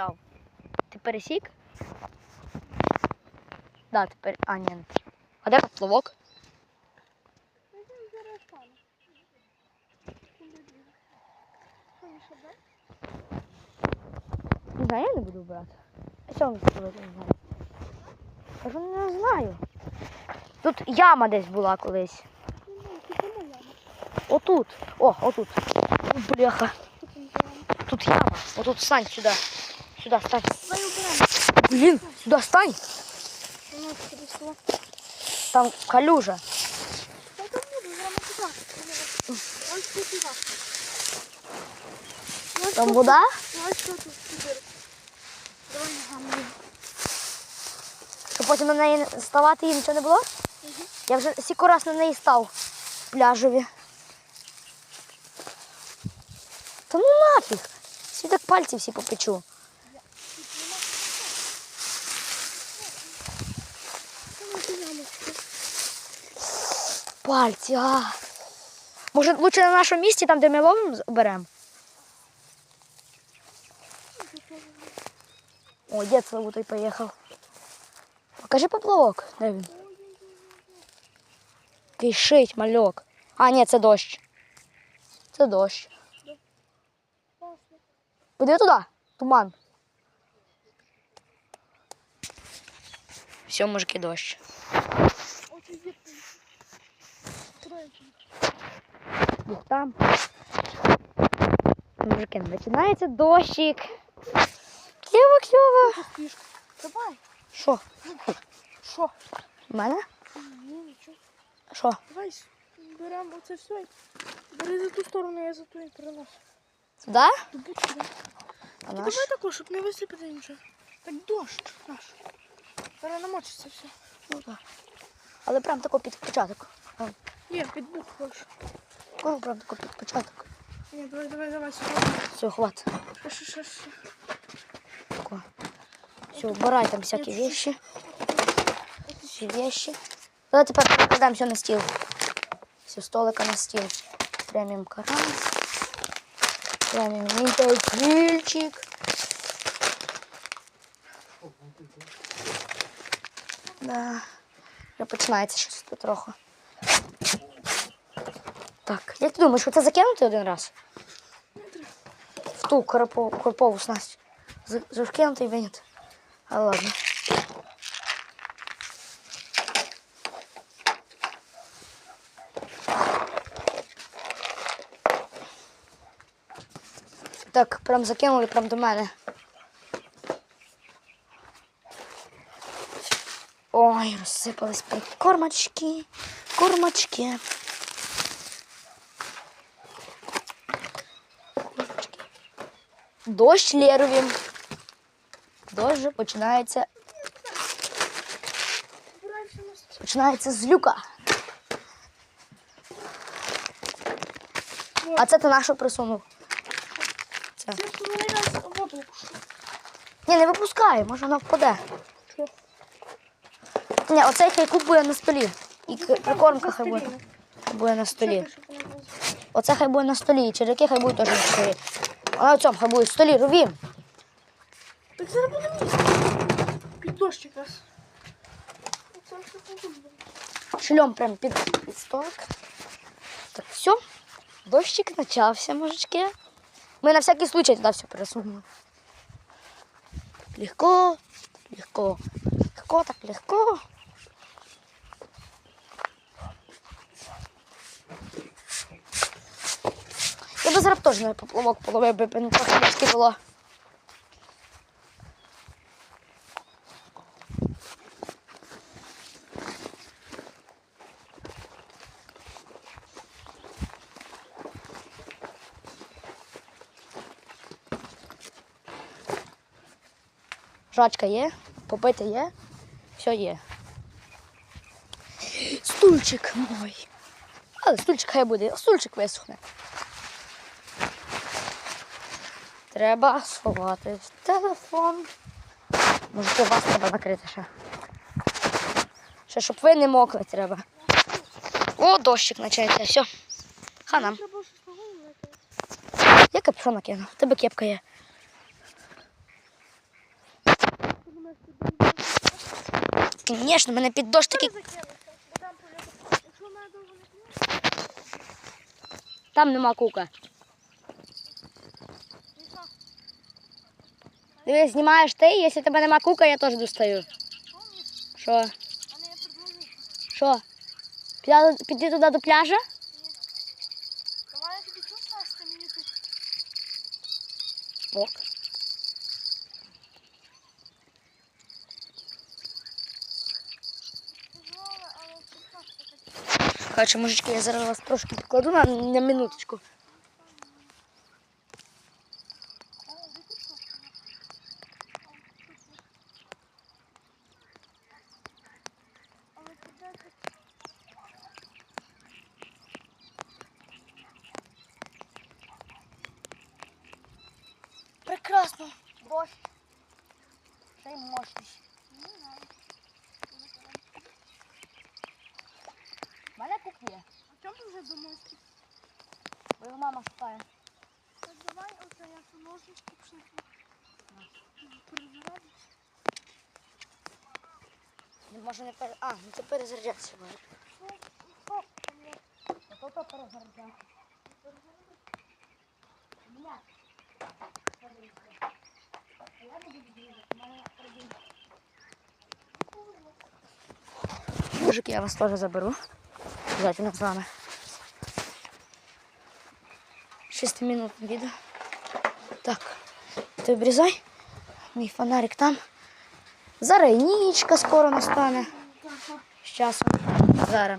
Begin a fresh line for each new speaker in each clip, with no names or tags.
Чав. Ти пересік? Да, ти пер... А, ні. А де поплавок? Не знаю, я не буду брати. А сказати, не знаю? Кажу, не знаю. Тут яма десь була колись. Отут. О, отут. О, Бляха. Тут яма. Отут стань сюди. Сюди стань. Блін, сюди стань. Там калюжа. Там вода? Щоб потім на неї ставати і нічого не було? Я вже стільки раз на неї став пляжові. Та ну нафіг. Всі так пальці всі попечу. Пальці, а. Може, лучше на нашому місці, там, де ми ловимо, беремо? О, дід Славутий поїхав. Покажи поплавок. Де він? Кишить, мальок. А, ні, це дощ. Це дощ. Подиви туди, туман. Все, мужики, дощ. Десь там. Мужики, починається дощик. Кльово, кльово.
Давай.
Що?
Що?
У мене?
Ні, нічого.
Що?
Давай беремо оце все. Бери за ту сторону, я за ту і переношу.
Сюди?
До да?
А
І
наш?
давай також, щоб не висипати нічого. Так дощ наш. Зараз намочиться все.
Ну так. Але прям тако під початок.
Є, під бук хочеш.
Кого прям тако під початок.
Ні, давай, давай, давай, сюди.
Все, хват.
Ще, ще, ще, ще.
Тако. Все, убирай там всякі вещи. Всі вещи. Давай тепер покладемо все на стіл. Все, столика на стіл. Преміум карась. Преміум мітельчик. Да. Вже починається щось тут трохи. Так, як ти думаєш, оце закинути один раз? В ту карпову снасть. Закинути і виняти. А ладно. Так, прям закинули прям до мене. Ой, розсипались кормочки. Кормочки. Дощ лєрові. Дощ починається, починається з люка. А це ти на що присунув? Це. Ні, не випускай, може вона впаде. Ні, оцей хай купує на столі. І прикормка хай буде. Буде на столі. Оце хай буде на столі, і черяки хай будуть теж на столі. А на цьому хай буде в столі, ровім.
Так зараз буде місце. Під дощ якраз.
Шльом прям під, під столик. Так, все. Дощик почався, мужички. Ми на всякий случай туди все пересунули. Легко, легко. Легко, так легко. Би зараз теж на поплавок половив, би не трохи легке було. Жачка є, попити є, все є. Стульчик мой. Але стульчик хай буде, стульчик висохне. Треба сховати телефон. Може, вас треба накрити ще. Ще щоб ви не мокли треба. О, дощик починається, все. Хана.
Голову.
Я капюшон накину. В тебе кепка є. Звісно, мене під дощ такий. Там нема кука.
і що?
Дивись, знімаєш ти, якщо тебе нема кука, я теж достаю. Що? Що? Піти туди до пляжа?
Давай я тобі тут час, ти мені тут.
Ок. Коротше, мужички, я зараз вас трошки покладу на, на минуточку.
О, виключно. Але туди тут
Прекрасно. Дощ. Ще й. У мене кук є.
А чому ти вже?
Бо його мама шукає.
Так давай оце я цю ножничку пішли. Перезарядиш.
Не може не пере... А, ну це перезаряджатися може.
Ну, стоп, там є.
Ото то перезаряджатися. Мужики, я вас теж заберу. Обязательно з вами. Шестиминутное видео. Так, ти обрізай. Мій фонарик там. Зараз скоро настане. З часом. Зараз.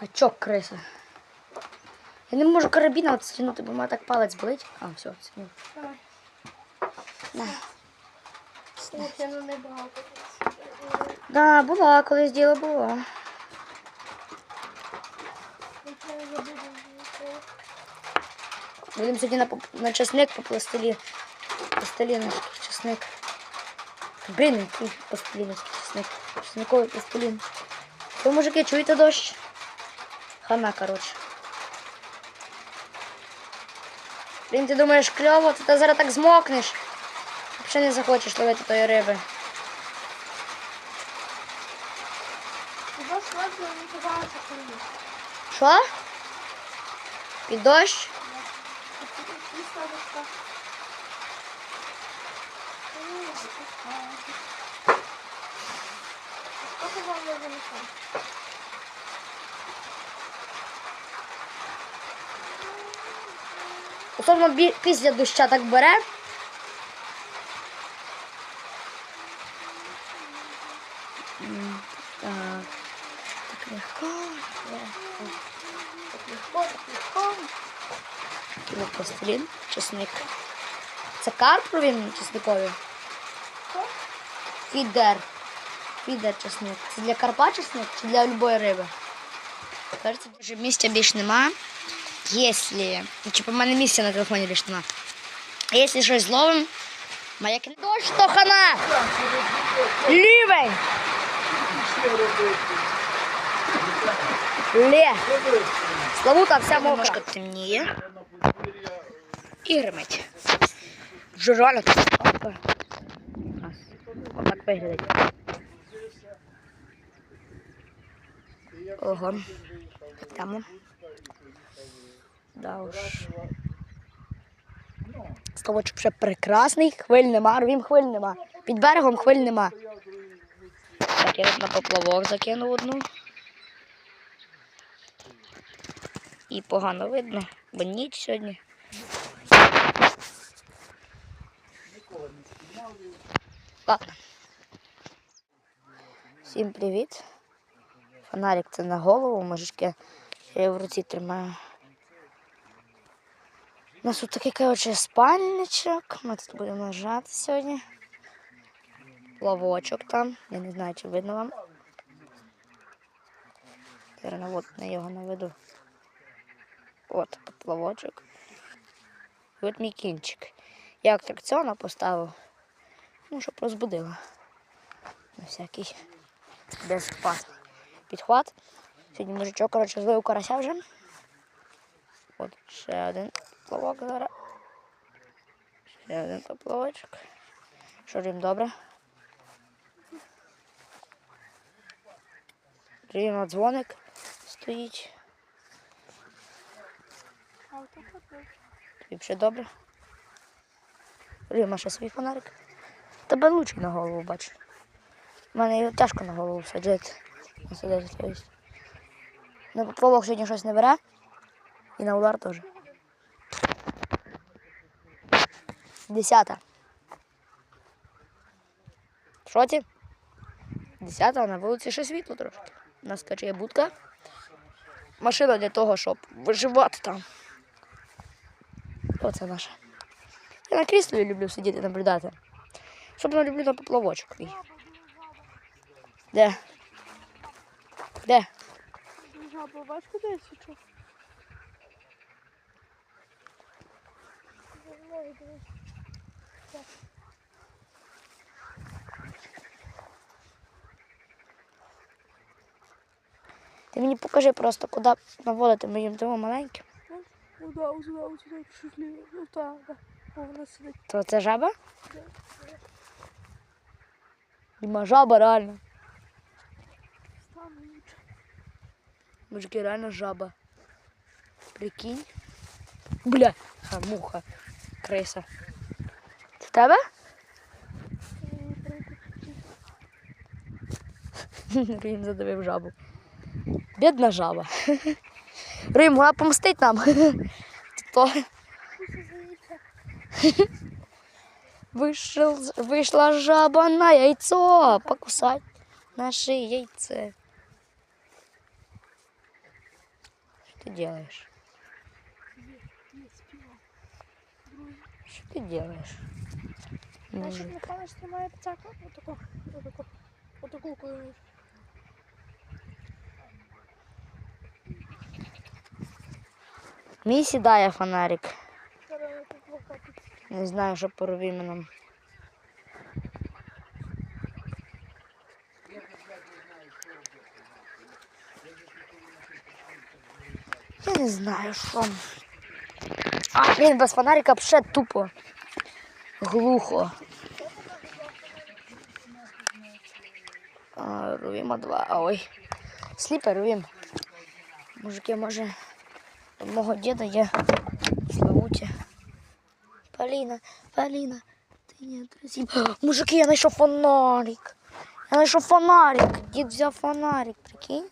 Гачок криса. Я не можу карабіна от бо в мене так палець болить. А, все, стягнув.
Давай.
На.
Я на небагато.
Да, була, колись діло було.
Я.
Будемо сьогодні на, на чесник по пластилі. Пластиліновський чесник. Блін, який пластиліновський чесник. Чесниковий пластилін. Ви, мужики, чуєте дощ? Хана, коротше. Блін, ти думаєш, кльово, то ти зараз так змокнеш. Взагалі не захочеш ловити тої риби.
Туди сладко не казалося коли.
Що? Під дощ?
І сладочка. Сколько вам я Занесла?
Особливо після доща так бере. Так. Так легко, легко. Так легко, так легко. Пластилін, чесник. Це карп він чесниковий? Фідер. Фідер чесник. Це для карпа чесник чи для любої риби? Кажеться, вже місця більш нема. Если, типа, в мене на телефоні більше нема. Якщо щось зловим, а як не дощ, то хана! Лівень! Ле! Славута вся мокра. Немножко темніє. І гримить. Вже реально. Опа. Отак виглядить. Ого. Там. Да уж. Ставочок ще прекрасний, хвиль нема, рвім хвиль нема. Під берегом хвиль нема. Так, я на поплавок закинув одну. І погано видно, бо ніч сьогодні. Ладно. Всім привіт. Фонарик це на голову, мужички. Я в руці тримаю. У нас тут такий коротше, спальничок. Ми тут будемо лежати сьогодні. Ловочок там. Я не знаю, чи видно вам. Зараз на, його наведу. От поплавочок. І от мій кінчик. Я атракціона поставив. Ну, щоб розбудила. На всякий безпад. Підхват. Сьогодні мужичок, коротше, злив карася вже. От ще один плавок зараз. Ще один поплавочок. Їм добре? Рівно дзвоник стоїть. Тобі все добре? Ріма ще свій фонарик. Тебе лучий на голову бачу. У мене його тяжко на голову есть. На поплавок сьогодні щось не бере. І на удар теж. Десята. Що ті? Десята, на вулиці ще світло трошки. У нас качає будка. Машина для того, щоб виживати там. Оце наша. Я на кріслі люблю сидіти наблюдати. Особливо люблю на поплавочок. Де? Де?
Жаба, бач, куди я січу?
Ти мені покажи просто, куди наводити моїм домом маленьким. То це жаба? Дима, жаба реально. Мужики, реально жаба. Прикинь. Бля, ха, муха. Криса. Це тебе? Рим задавив жабу. Бідна жаба. Рим, вона помстить нам. Вышел, вышла жаба на яйцо покусать наше яйце. Что ты делаешь? Что ты делаешь?
Значить,
Мужик?
Михайлович тримає пацака, отако, отако, отаку коли.
Мій сідає фонарик.
Зараз я тут локати.
Не знаю, що по нам. Я не знаю, що. А, блін, без фонарика ще тупо. Глухо. А, Рувіма два. А, ой. Сліпер рувім. Мужики, може, у мого діда є Славуті. Поліна, Поліна, ти не отразим. Мужики, я знайшов фонарик. Я знайшов фонарик. Дід взяв фонарик, прикинь.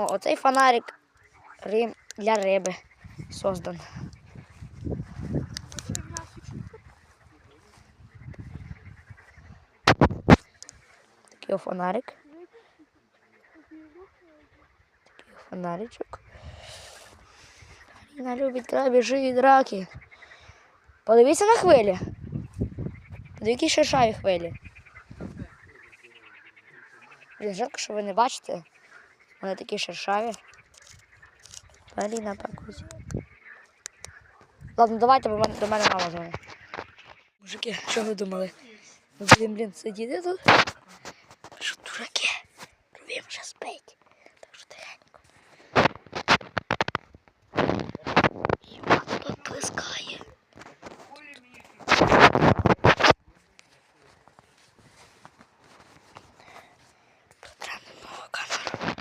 О, оцей фонарик для риби создан. Такий фонарик. Такий фонаричок. Вона любить крабіжі і драки. Подивіться на хвилі. Подивіться, які шершаві хвилі. Блін, жалко, що ви не бачите. Вони такі шершаві. Поліна пакусь. Ладно, давайте, до мене мама дзвонить. Мужики, що ви думали? Ми будемо, блін, сидіти тут? Що дураки? Рубім вже спить. Так що тихенько. І вона тут плескає. Треба нову камеру.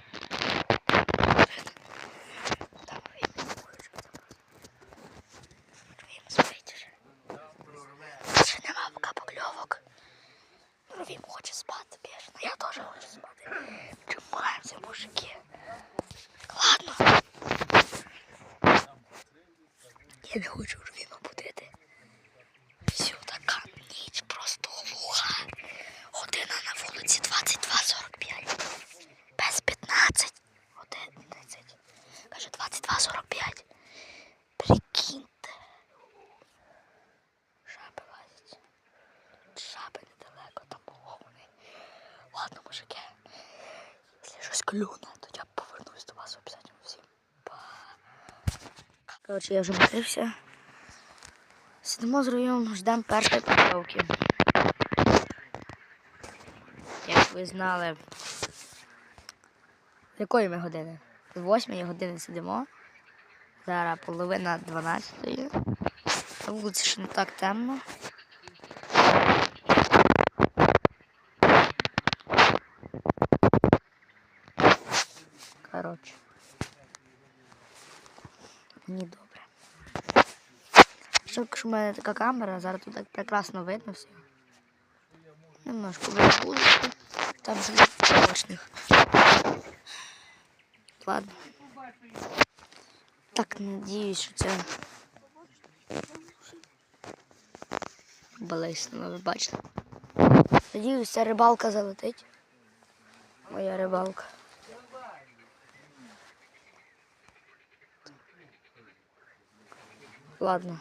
Там Рубім може. Рубім спить вже. Ще нема поки покльовок. Рувім хоче спати, бежно. Я теж хочу спати. Тримаємося, мужики. Ладно. Я не хочу Рувіма будити. Все, така ніч просто глуха. Година на вулиці 22.45. Без 15. 11. Каже 22.45. Прикиньте. Жаби лазять. Жаби недалеко, там половини. Ладно, мужики. Якщо щось клюне, то я повернусь до вас обов'язково всім. Коротше, я вже митився. Сидимо з Руєм, ждемо першої покльовки. Як ви знали, з якої ми години? З восьмої години сидимо. Зараз половина дванадцятої. На вулиці ще не так темно. Коротше. Мені добре. Що, якщо в мене така камера, зараз тут так прекрасно видно все. Немножко виходить. Там же точних. Ладно. Так, надіюсь, що це. Балиснула, ви бачите. Надіюсь, ця рибалка залетить. Моя рибалка. Ладно.